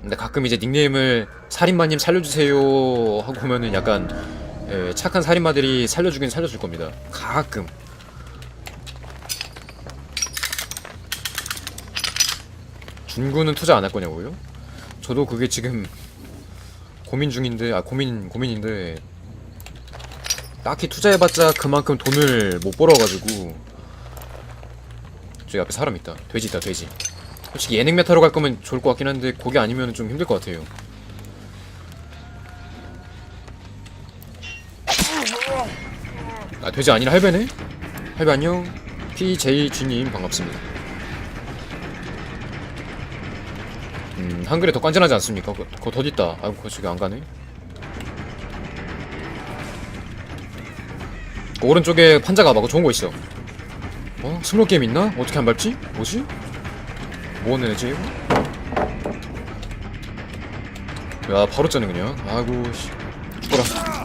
근데 가끔 이제 닉네임을 살인마님 살려주세요 하고 보면은 약간 예, 착한 살인마들이 살려주긴 살려줄 겁니다. 가끔. 준구는 투자 안 할 거냐고요? 저도 그게 지금 고민 중인데 아 고민 고민인데 딱히 투자해봤자 그만큼 돈을 못 벌어가지고 저기 앞에 사람 있다 돼지 있다 돼지 솔직히 예능 메타로 갈 거면 좋을 것 같긴 한데 그게 아니면 좀 힘들 것 같아요 아 돼지 아니라 할배네? 할배 안녕 PJG님 반갑습니다 음 한글에 더 깐진하지 않습니까? 그거, 그거 더 있다 아이고 그거 저기 안 가네 그 오른쪽에 판자 가봐 그거 좋은 거 있어 어? 스노우 게임 있나? 어떻게 안 밟지? 뭐지? 애지? 이거? 야 바로 짜네 그냥. 아이고 씨. 죽어라.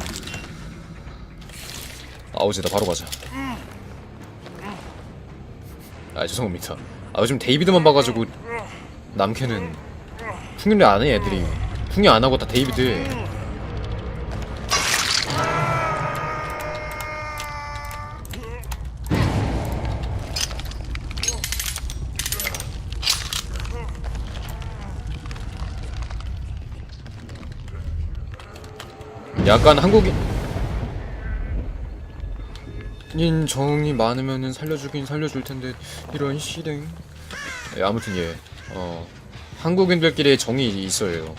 아우지다 바로 가자. 아 죄송합니다. 아 요즘 데이비드만 봐가지고 남캐는 풍류를 안해 애들이. 풍류 안하고 다 데이비드 약간 한국인 인 정이 많으면은 살려주긴 살려줄 텐데 이런 실행 예, 아무튼 예. 어, 한국인들끼리 정이 있어요.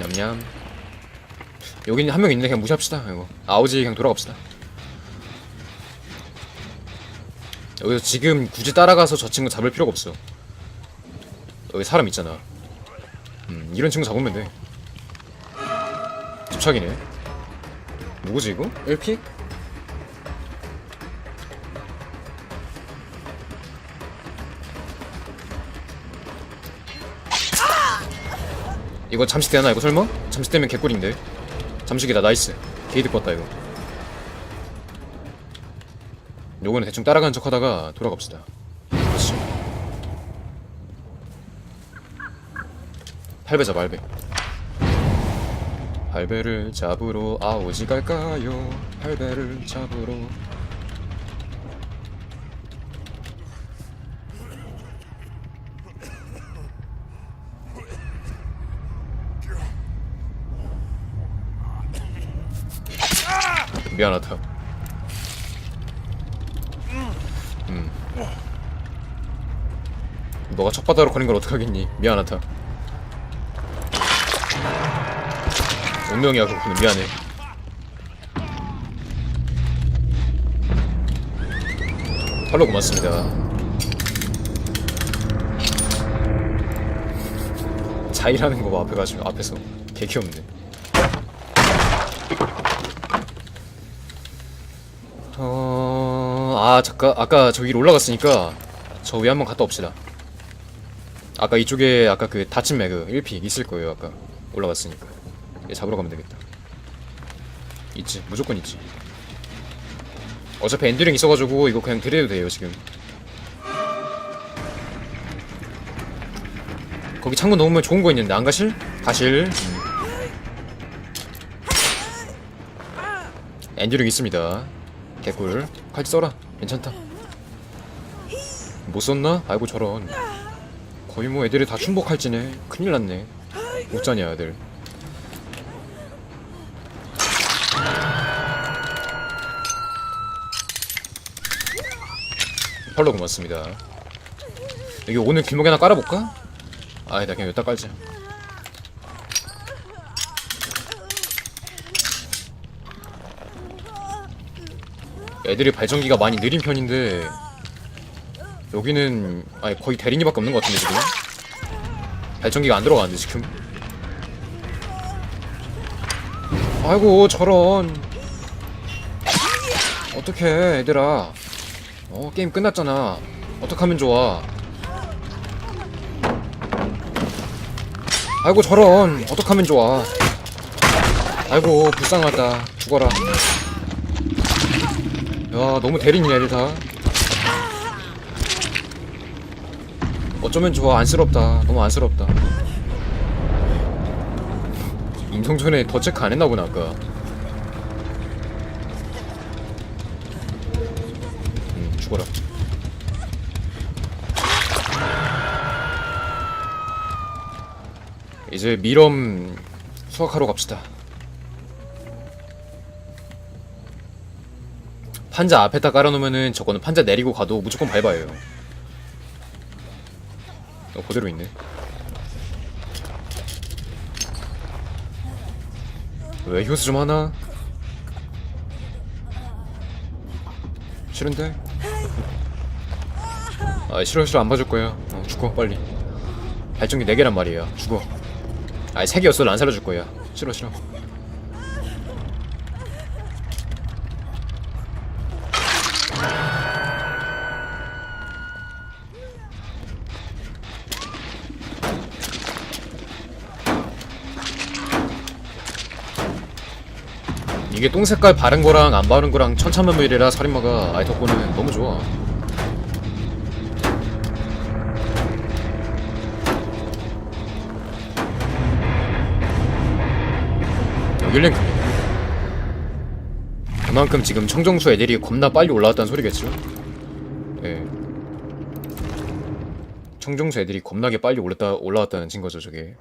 냠냠. 여기 한명 있네. 그냥 무시합시다. 이거 아우지 그냥 돌아갑시다. 여기서 지금 굳이 따라가서 저 친구 잡을 필요가 없어 여기 사람 있잖아. 음 이런 친구 잡으면 돼 집착이네. 누구지 이거? 1픽? 이거 잠시 되나 이거 설마? 잠시 되면 개꿀인데. 잠식이다 나이스. 게이드 껐다 이거. 요거는 대충 따라가는 척 하다가 돌아갑시다 그렇지 8배 잡아 8배. 8배를 잡으러 아오지 갈까요? 8배를 잡으러. 미안하다. 너가 첫바다로 거는 걸 어떡하겠니? 미안하다 운명이야 그거는 미안해. 팔로 고맙습니다. 자이라는 거 앞에 가지고 앞에서 개 귀엽네. 어... 아 잠깐 아까 저 위로 올라갔으니까 저 위에 한번 갔다 옵시다. 아까 이쪽에 아까 그 다친 매그 1픽 있을 거예요 아까. 올라갔으니까 얘 잡으러 가면 되겠다. 있지. 무조건 있지. 어차피 엔드링 있어가지고 이거 그냥 드려도 돼요 지금. 거기 창문 넘으면 좋은 거 있는데 안 가실? 가실? 음. 엔드링 있습니다. 개꿀. 칼치 써라. 괜찮다. 못 썼나? 아이고 저런. 거의 뭐 애들이 다 춘복할지네. 큰일 났네. 못자냐 애들 펄로 고맙습니다. 여기 오늘 길목에 하나 깔아볼까? 아니다. 그냥 여기다 깔자. 애들이 발전기가 많이 느린 편인데 여기는 아니 거의 대리니밖에 없는 것 같은데 지금? 발전기가 안 들어가는데 지금? 아이고 저런. 어떡해 얘들아 어 게임 끝났잖아. 어떡하면 좋아? 아이고 저런. 어떡하면 좋아? 아이고 불쌍하다. 죽어라. 야 너무 대리냐 애들 다? 어쩌면 좋아. 안쓰럽다. 너무 안쓰럽다. 임성전에 더 체크 안 했나 보나 아까 죽어라 이제 미럼 수확하러 갑시다 판자 앞에다 깔아놓으면은 저거는 판자 내리고 가도 무조건 밟아요. 어, 그대로 있네. 왜 효수 좀 하나? 싫은데? 아 싫어 싫어 안 봐줄 거야. 어, 죽어 빨리. 발전기 4개란 말이야. 죽어. 아니 3개였어 안 살려줄 거야. 싫어 싫어. 이게 똥 색깔 바른 거랑 안 바른 거랑 천차만별이라 살인마가 아이 덕분에 너무 좋아. 랭크입니다. 그만큼 지금 청정수 애들이 겁나 빨리 올라왔다는 소리겠죠? 예. 청정수 애들이 겁나게 빨리 올랐다, 올라왔다는 증거죠, 저게.